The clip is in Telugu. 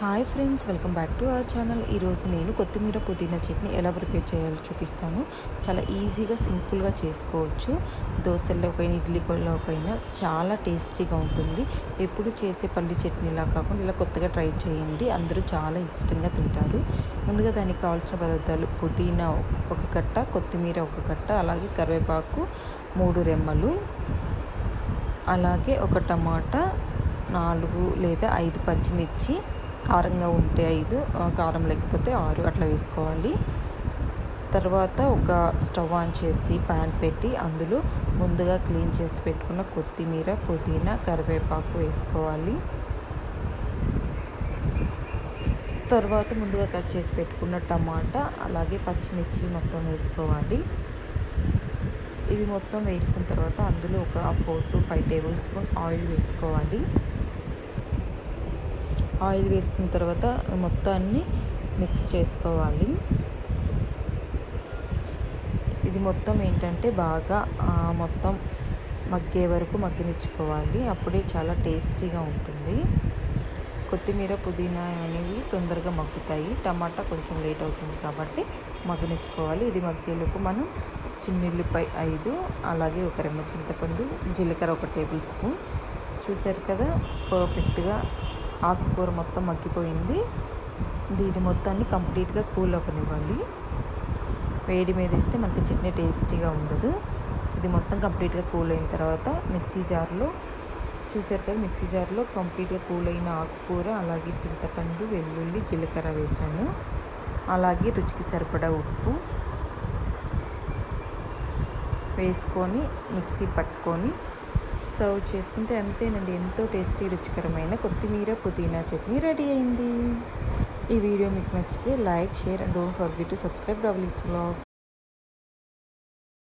Hi friends welcome back to our channel. ఈరోజు నేను కొత్తిమీర పుదీనా చట్నీ ఎలా ప్రిపేర్ చేయాలో చూపిస్తాను. చాలా ఈజీగా సింపుల్గా చేసుకోవచ్చు. దోశల్లోకైనా ఇడ్లీలోకైనా చాలా టేస్టీగా ఉంటుంది. ఎప్పుడు చేసే పల్లి చట్నీలా కాకుండా ఇలా కొత్తగా ట్రై చేయండి. అందరూ చాలా ఇష్టంగా తింటారు. ముందుగా దానికి కావాల్సిన పదార్థాలు పుదీనా ఒక కట్ట కొత్తిమీర ఒక కట్ట అలాగే కరివేపాకు మూడు రెమ్మలు అలాగే ఒక టమాటా నాలుగు లేదా ఐదు పచ్చిమిర్చి కారంగా ఉంటే ఐదు కారం లేకపోతే ఆరు అట్లా వేసుకోవాలి. తర్వాత ఒక స్టవ్ ఆన్ చేసి ప్యాన్ పెట్టి అందులో ముందుగా క్లీన్ చేసి పెట్టుకున్న కొత్తిమీర పుదీనా కరివేపాకు వేసుకోవాలి. తర్వాత ముందుగా కట్ చేసి పెట్టుకున్న టమాటా అలాగే పచ్చిమిర్చి మొత్తం వేసుకోవాలి. ఇవి మొత్తం వేసుకున్న తర్వాత అందులో ఒక four to five tablespoon oil వేసుకోవాలి. ఆయిల్ వేసుకున్న తర్వాత మొత్తాన్ని మిక్స్ చేసుకోవాలి. ఇది మొత్తం ఏంటంటే బాగా మొత్తం మగ్గే వరకు మగ్గనిచ్చుకోవాలి. అప్పుడే చాలా టేస్టీగా ఉంటుంది. కొత్తిమీర పుదీనా అనేవి తొందరగా మగ్గుతాయి. టమాటా కొంచెం లేట్ అవుతుంది కాబట్టి మగ్గనిచ్చుకోవాలి. ఇది మగ్గేలోపు మనం చిన్నుల్లిపై ఐదు అలాగే ఒక రెమ్మ చింతపండు జీలకర్ర ఒక టేబుల్ స్పూన్. చూసారు కదా పర్ఫెక్ట్గా ఆకుకూర మొత్తం మగ్గిపోయింది. దీని మొత్తాన్ని కంప్లీట్గా కూల్ అవ్వనివ్వాలి వేడి మీద ఇస్తే మనకి చట్నీ టేస్టీగా ఉండదు. ఇది మొత్తం కంప్లీట్గా కూల్ అయిన తర్వాత మిక్సీ జార్లో చూసారు కదా మిక్సీ జార్లో కంప్లీట్గా కూల్ అయిన ఆకుకూర అలాగే చింతపండు వెల్లుల్లి జీలకర్ర వేసాను. అలాగే రుచికి సరిపడా ఉప్పు వేసుకొని మిక్సీ పట్టుకొని సర్వ్ చేసుకుంటే అంతేనండి. ఎంతో టేస్టీ రుచికరమైన కొత్తిమీర పుదీనా చట్నీ రెడీ అయింది. ఈ వీడియో మీకు నచ్చితే like share and don't forget to subscribe డబ్ల్యూస్ blog